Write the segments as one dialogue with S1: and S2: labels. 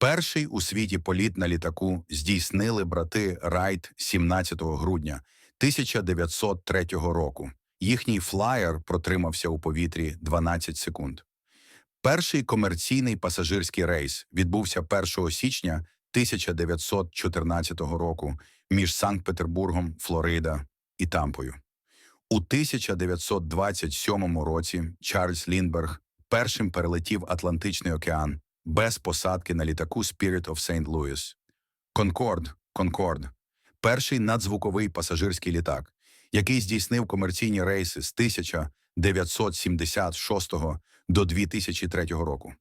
S1: Перший у світі політ на літаку здійснили брати Райт 17 грудня 1903 року. Їхній флаєр протримався у повітрі 12 секунд. Перший комерційний пасажирський рейс відбувся 1 січня 1914 року між Санкт-Петербургом, Флорида і Тампою. У 1927 році Чарльз Ліндберг першим перелетів Атлантичний океан без посадки на літаку Spirit of St. Louis. Конкорд, Конкорд – перший надзвуковий пасажирський літак, який здійснив комерційні рейси з 1976 до 2003 року.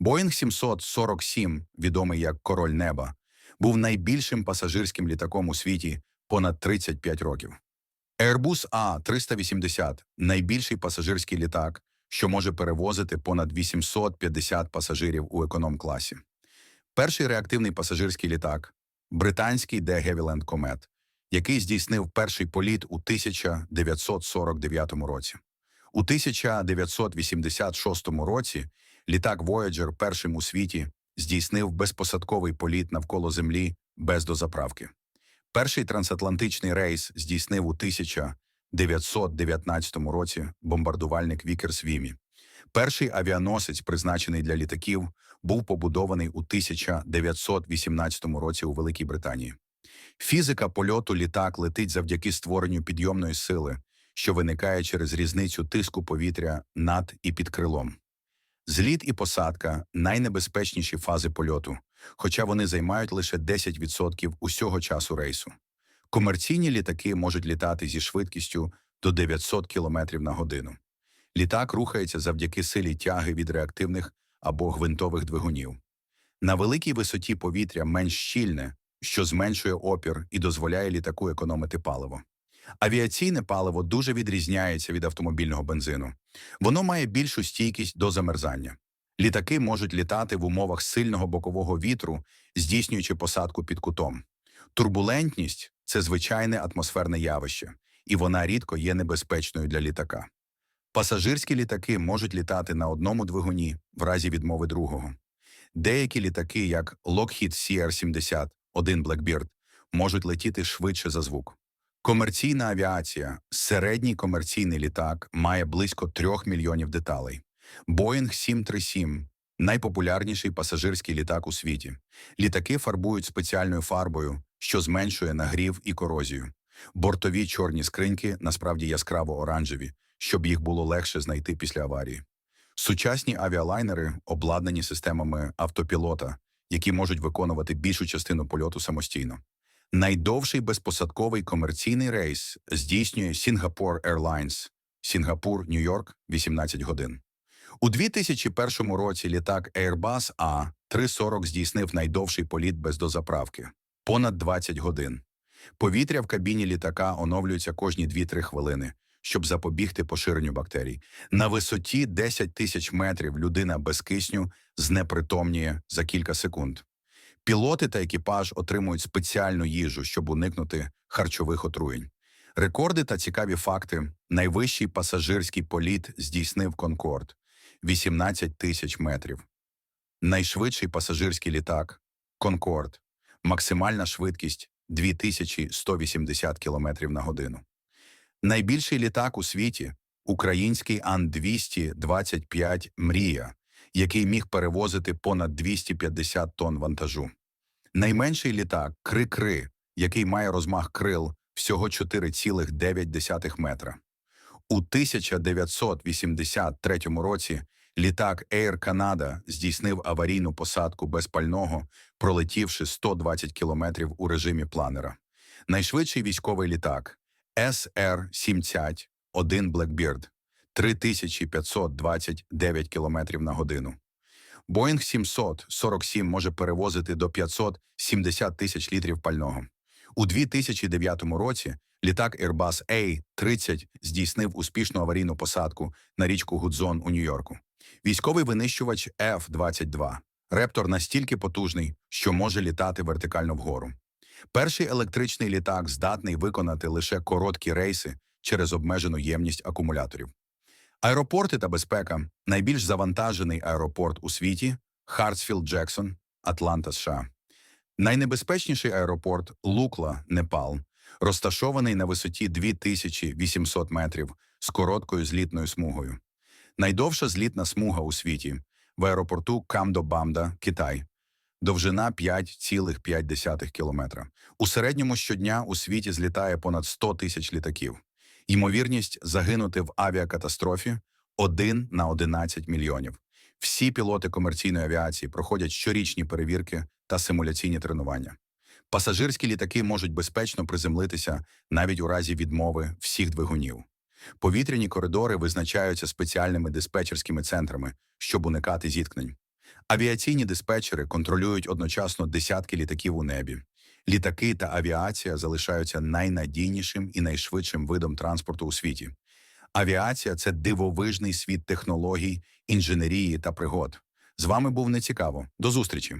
S1: Боїнг 747, відомий як Король Неба, був найбільшим пасажирським літаком у світі понад 35 років. Airbus A380 – найбільший пасажирський літак, що може перевозити понад 850 пасажирів у економ-класі. Перший реактивний пасажирський літак – британський De Havilland Comet, який здійснив перший політ у 1949 році. У 1986 році літак Voyager першим у світі здійснив безпосадковий політ навколо Землі без дозаправки. Перший трансатлантичний рейс здійснив у 1919 році бомбардувальник Вікерс Вімі. Перший авіаносець, призначений для літаків, був побудований у 1918 році у Великій Британії. Фізика польоту літак летить завдяки створенню підйомної сили, що виникає через різницю тиску повітря над і під крилом. Зліт і посадка найнебезпечніші фази польоту, хоча вони займають лише 10% усього часу рейсу. Комерційні літаки можуть літати зі швидкістю до 900 км на годину. Літак рухається завдяки силі тяги від реактивних або гвинтових двигунів. На великій висоті повітря менш щільне, що зменшує опір і дозволяє літаку економити паливо. Авіаційне паливо дуже відрізняється від автомобільного бензину. Воно має більшу стійкість до замерзання. Літаки можуть літати в умовах сильного бокового вітру, здійснюючи посадку під кутом. Турбулентність це звичайне атмосферне явище, і вона рідко є небезпечною для літака. Пасажирські літаки можуть літати на одному двигуні в разі відмови другого. Деякі літаки, як Lockheed CR-70, один Blackbird, можуть летіти швидше за звук. Комерційна авіація, середній комерційний літак, має близько 3 мільйонів деталей. Boeing 737 – найпопулярніший пасажирський літак у світі. Літаки фарбують спеціальною фарбою, що зменшує нагрів і корозію. Бортові чорні скриньки насправді яскраво оранжеві, щоб їх було легше знайти після аварії. Сучасні авіалайнери обладнані системами автопілота, які можуть виконувати більшу частину польоту самостійно. Найдовший безпосадковий комерційний рейс здійснює Singapore Airlines Сінгапур, Нью-Йорк 18 годин. У 2001 році літак Airbus A340 здійснив найдовший політ без дозаправки понад 20 годин. Повітря в кабіні літака оновлюється кожні 2-3 хвилини, щоб запобігти поширенню бактерій. На висоті 10 тисяч метрів людина без кисню знепритомніє за кілька секунд. Пілоти та екіпаж отримують спеціальну їжу, щоб уникнути харчових отруєнь. Рекорди та цікаві факти: найвищий пасажирський політ здійснив Конкорд 18 тисяч метрів. Найшвидший пасажирський літак Конкорд. Максимальна швидкість 2180 км на годину. Найбільший літак у світі український Ан-225 Мрія, який міг перевозити понад 250 тонн вантажу. Найменший літак Кри-Кри, який має розмах крил всього 4,9 метра. У 1983 році літак Air Canada здійснив аварійну посадку без пального, пролетівши 120 кілометрів у режимі планера. Найшвидший військовий літак SR-70 1 Blackbird 3529 км на годину. Боїнг 747 може перевозити до 570 тисяч літрів пального. У 2009 році літак Airbus A-30 здійснив успішну аварійну посадку на річку Гудзон у Нью-Йорку. Військовий винищувач F-22. Рептор настільки потужний, що може літати вертикально вгору. Перший електричний літак здатний виконати лише короткі рейси через обмежену ємність акумуляторів. Аеропорти та безпека найбільш завантажений аеропорт у світі Хартсфілд Джексон, Атланта, США. Найнебезпечніший аеропорт Лукла, Непал, розташований на висоті 2800 метрів з короткою злітною смугою. Найдовша злітна смуга у світі в аеропорту Камдо-Бамда, Китай. Довжина 5,5 кілометра. У середньому щодня у світі злітає понад 100 тисяч літаків. Ймовірність загинути в авіакатастрофі 1 на 11 мільйонів. Всі пілоти комерційної авіації проходять щорічні перевірки та симуляційні тренування. Пасажирські літаки можуть безпечно приземлитися навіть у разі відмови всіх двигунів. Повітряні коридори визначаються спеціальними диспетчерськими центрами, щоб уникати зіткнень. Авіаційні диспетчери контролюють одночасно десятки літаків у небі. Літаки та авіація залишаються найнадійнішим і найшвидшим видом транспорту у світі. Авіація це дивовижний світ технологій, інженерії та пригод. З вами був нецікаво. До зустрічі!